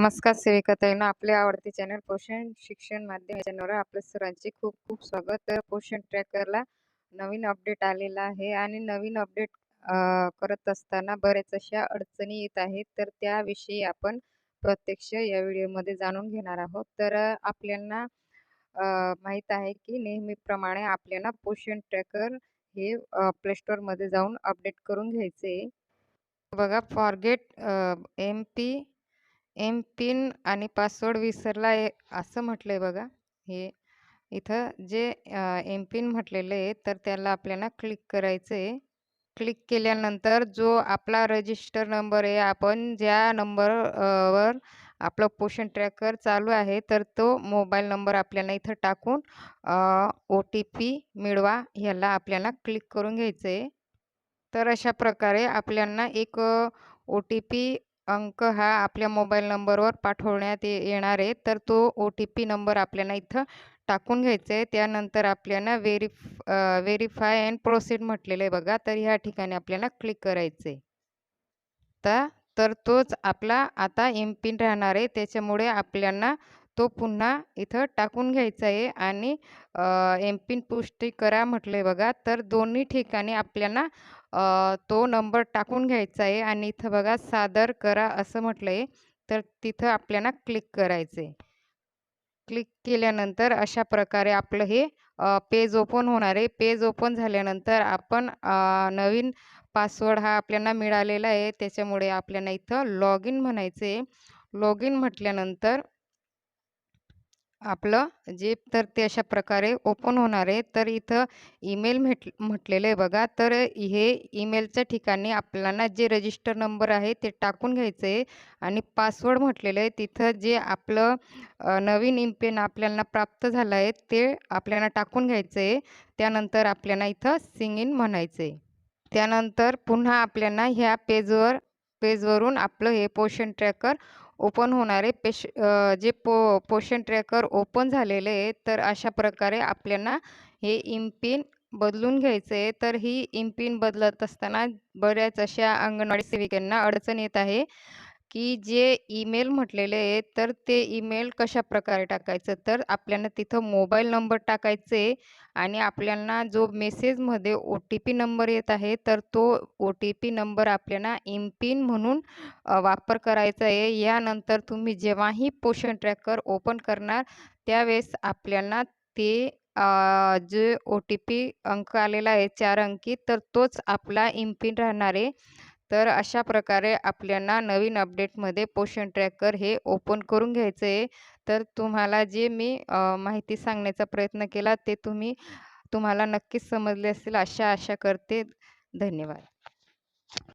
नमस्कार सेविकाताईंनो आपले आवडते चॅनल पोषण शिक्षण माध्यम चॅनलवर आपल्या सर्वांचे खूप खूप स्वागत. तर पोषण ट्रॅकरला नवीन अपडेट आलेला आहे आणि नवीन अपडेट करत असताना बऱ्याच अशा अडचणी येत आहेत. तर त्याविषयी आपण प्रत्यक्ष या व्हिडिओमध्ये जाणून घेणार आहोत. तर आपल्याला माहीत आहे की नेहमीप्रमाणे आपल्याला पोषण ट्रॅकर हे प्ले स्टोअरमध्ये जाऊन अपडेट करून घ्यायचे बघा forget M P M pin आणि पासवर्ड विसरला आहे असं म्हटलं आहे बघा. हे इथं जे एम पिन म्हटलेलं आहे तर त्याला आपल्याला क्लिक करायचं आहे क्लिक केल्यानंतर जो आपला रजिस्टर नंबर आहे आपण ज्या नंबर वर आपलं पोषण ट्रॅकर चालू आहे तर तो मोबाईल नंबर आपल्याला इथं टाकून ओ टी पी मिळवा ह्याला आपल्याला क्लिक करून घ्यायचं आहे तर अशा प्रकारे आपल्याला एक ओ टी पी अंक हा आपल्या मोबाईल नंबरवर पाठवण्यात येणार आहे. तर तो ओ टी पी नंबर आपल्याला इथं टाकून घ्यायचं आहे. त्यानंतर आपल्याला व्हेरीफ व्हेरीफाय अँड प्रोसीड म्हटलेलं आहे बघा. तर ह्या ठिकाणी आपल्याला क्लिक करायचं आहे तर तर तोच आपला आता एम पिन राहणार आहे. त्याच्यामुळे आपल्याला तो पुन्हा इथं टाकून घ्यायचा आहे आणि एम पिन पुष्टी करा म्हटलं आहे बघा. तर दोन्ही ठिकाणी आपल्याला तो नंबर टाकून घ्यायचा आहे आणि इथं बघा सादर करा असं म्हटलं आहे तर तिथं आपल्याला क्लिक करायचं आहे क्लिक केल्यानंतर अशा प्रकारे आपलं हे पेज ओपन होणार आहे पेज ओपन झाल्यानंतर आपण नवीन पासवर्ड हा आपल्याला मिळालेला आहे त्याच्यामुळे आपल्याला इथं लॉग इन म्हणायचं आहे लॉग इन म्हटल्यानंतर आपलं जे तर ते अशा प्रकारे ओपन होणार आहे. तर इथं ईमेल म्हट म्हटलेलं आहे बघा. तर हे ईमेलच्या ठिकाणी आपल्याला जे रजिस्टर नंबर आहे ते टाकून घ्यायचं आहे आणि पासवर्ड म्हटलेलं आहे. तिथं जे आपलं नवीन इमपेन आपल्याला प्राप्त झालं आहे ते आपल्याला टाकून घ्यायचं आहे त्यानंतर आपल्याला इथं सिंग इन म्हणायचं आहे त्यानंतर पुन्हा आपल्याला ह्या पेजवर पेजवरून आपलं हे पोषण ट्रॅकर ओपन होणारे पेश जे पो पोषण ट्रॅकर ओपन झालेले आहे तर अशा प्रकारे आपल्याला हे इम्पिन बदलून घ्यायचं आहे. तर ही इम्पिन बदलत असताना बऱ्याच अशा अंगणवाडी सेविकांना अडचण येत आहे. की जे ईमेल म्हटलेले आहे तर ते ईमेल कशा प्रकारे टाकायचं? तर आपल्याला तिथं मोबाईल नंबर टाकायचे आणि आपल्याला जो मेसेजमध्ये ओ टी पी नंबर येत आहे तर तो ओ टी पी नंबर आपल्याला इमपिन म्हणून वापर करायचा आहे. यानंतर तुम्ही जेव्हाही पोषण ट्रॅकर ओपन करणार त्यावेळेस आपल्याला ते जे ओ टी पी अंक आलेला आहे चार अंकी तर तोच आपला इमपिन राहणार आहे. तर अशा प्रकारे आपल्याला नवीन अपडेटमध्ये पोषण ट्रॅकर हे ओपन करून घ्यायचं आहे तर तुम्हाला जे मी माहिती सांगण्याचा प्रयत्न केला ते तुम्ही तुम्हाला नक्कीच समजले असेल अशा आशा करते. धन्यवाद.